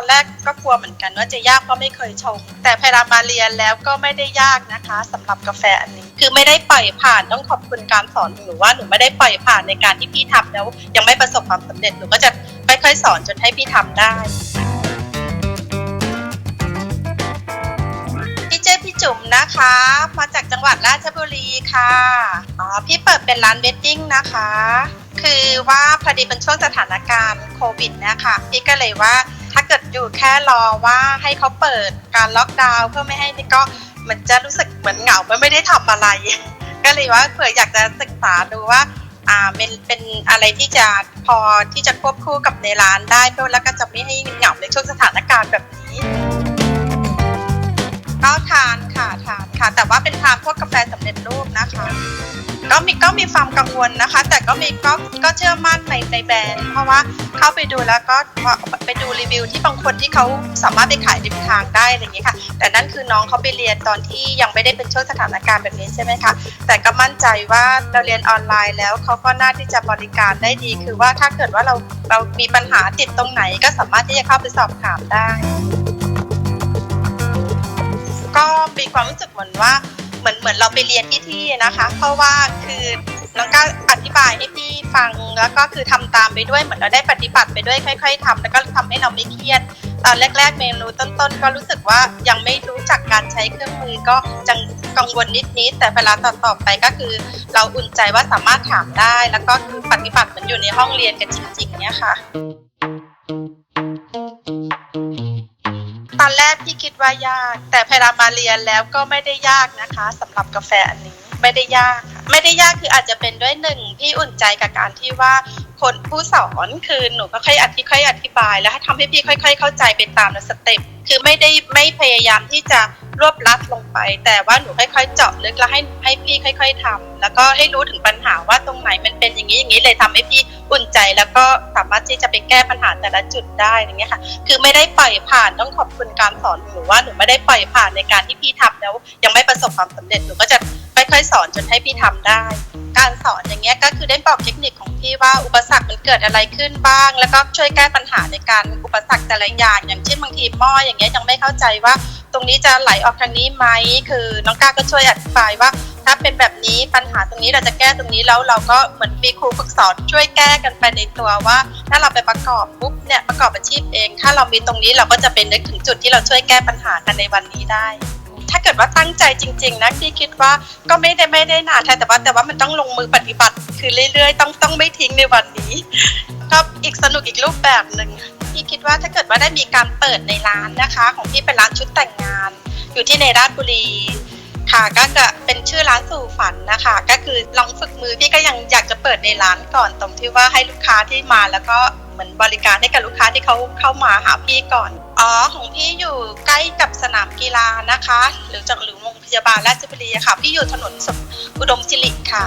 อนแรกก็กลัวเหมือนกันว่าจะยากเพราะไม่เคยชง แต่พยายามมาเรียนแล้วก็ไม่ได้ยากนะคะสำหรับกาแฟอันนี้ คือไม่ได้ปล่อยผ่านต้องขอบคุณการสอนหนูว่าหนูไม่ได้ปล่อยผ่านในการที่พี่ทำแล้ว ยังไม่ประสบความสำเร็จหนูก็จะค่อยๆสอนจนให้พี่ทำได้พี่เจ้พี่จุ๋มนะคะ มาจากจังหวัดราชบุรีค่ะอ๋อพี่เปิดเป็นร้านเวดดิ้งนะคะ คือว่าพอดีเป็นช่วงสถานการณ์โควิดนะคะพี่ก็เลยว่า อยู่แค่รอว่าให้เขาเปิดการล็อกดาวน์เพื่อไม่ให้นี่ก็มันจะรู้สึกเหมือนเหงาไม่ได้ทำอะไร ก็เลยว่าเผื่ออยากจะศึกษาดูว่าอ่าเป็นเป็นอะไรที่จะพอที่จะควบคู่กับในร้านได้เพื่อแล้วก็จะไม่ให้เหงาในช่วงสถานการณ์แบบนี้ ก็มีก็มีความกังวลนะคะ แต่ก็มีก็ก็เชื่อมั่นในในแบรนด์ เพราะว่าเข้าไปดูแล้วก็ไปดูรีวิวที่บางคนที่เขาสามารถไปขายริมทางได้อะไรอย่างเงี้ยค่ะ แต่นั่นคือน้องเขาไปเรียนตอนที่ยังไม่ได้เป็นช่วงสถานการณ์แบบนี้ใช่ไหมคะแต่ก็มั่นใจว่าเราเรียนออนไลน์แล้วเขาก็น่าที่จะบริการได้ดี คือว่าถ้าเกิดว่าเราเรามีปัญหาติดตรงไหน ก็สามารถที่จะเข้าไปสอบถามได้ ก็มีความรู้สึกเหมือนว่า เหมือนเหมือนเราไปเรียนที่ที่นะคะ เพราะว่าคือน้องก้าวอธิบายให้พี่ฟังแล้วก็คือทำตามไปด้วยเหมือนเราได้ปฏิบัติไปด้วยค่อย ๆทำแล้วก็ทำให้เราไม่เครียด ตอนแรก ๆ เมนูต้นๆ ก็รู้สึกว่ายังไม่รู้จักการใช้เครื่องมือก็จังกังวลนิดๆแต่เวลาต่อๆไปก็คือ เราอุ่นใจว่าสามารถถามได้ แล้วก็คือปฏิบัติเหมือนอยู่ในห้องเรียนกันจริงๆเนี่ยค่ะ ว่ายาก แต่พยายามมาเรียนแล้วก็ไม่ได้ยากนะคะสำหรับกาแฟอันนี้ไม่ได้ยากไม่ได้ยากคืออาจจะเป็นด้วยหนึ่งพี่อุ่นใจกับการที่ว่าคนผู้สอนคือหนูก็ค่อยอธิค่อยอธิบาย แล้วให้ทำให้พี่ค่อย ๆ เข้าใจไปตามสเต็ปคือไม่ได้ไม่พยายามที่จะ รวบลัดลงไป แต่ว่าหนูค่อยๆเจาะลึกแล้วให้ให้พี่ค่อย ๆทำแล้วก็ให้รู้ถึงปัญหาว่าตรงไหนมันเป็นอย่างนี้อย่างนี้เลยทำให้พี่อุ่นใจ แล้วก็สามารถที่จะไปแก้ปัญหาแต่ละจุดได้อย่างเงี้ยค่ะ คือไม่ได้ปล่อยผ่านต้องขอบคุณการสอนหนูว่าหนูไม่ได้ปล่อยผ่านในการที่พี่ทำแล้ว ยังไม่ประสบความสำเร็จหนูก็จะค่อยๆ สอนจนให้พี่ทำได้ การสอนอย่างเงี้ยก็คือได้บอกเทคนิคของพี่ว่าอุปสรรคมันเกิดอะไรขึ้นบ้าง แล้วก็ช่วยแก้ปัญหาในการอุปสรรคแต่ละอย่างอย่างเช่นบางทีหม้ออย่างเงี้ยยังไม่เข้าใจว่า ตรงนี้จะไหลออกทางนี้ไหมคือน้องก้าก็ช่วยอธิบายว่า ถ้าเป็นแบบนี้ปัญหาตรงนี้เราจะแก้ตรงนี้แล้วเราก็เหมือนมีครูฝึกสอนช่วยแก้กันไปในตัวว่า ถ้าเราไปประกอบปุ๊บเนี่ยประกอบอาชีพเอง ถ้าเรามีตรงนี้เราก็จะเป็นนึกถึงจุดที่เราช่วยแก้ปัญหากันในวันนี้ได้ถ้าเกิดว่าตั้งใจจริง ๆนะพี่คิดว่าก็ไม่ได้ไม่ได้นานแต่ว่าแต่ว่ามันต้องลงมือปฏิบัติ คือเรื่อยๆ ต้องต้องไม่ทิ้งในวันนี้ ก็อีกสนุกอีกรูปแบบหนึ่ง พี่คิดว่าถ้าเกิดว่าได้มีการเปิดในร้านนะคะ ของพี่เป็นร้านชุดแต่งงาน อยู่ที่ในราชบุรีค่ะก็จะเป็นชื่อร้านสู่ฝันนะคะ ก็คือลองฝึกมือพี่ก็ยังอยากจะเปิดในร้านก่อนตรงที่ว่าให้ลูกค้าที่มาแล้วก็เหมือนบริการให้กับลูกค้าที่เขาเข้ามาหาพี่ก่อนอ๋อของพี่อยู่ใกล้กับสนามกีฬานะคะ หรือจากหรือโรงพยาบาลราชบุรีค่ะ พี่อยู่ถนนสุขอุดมสิริค่ะ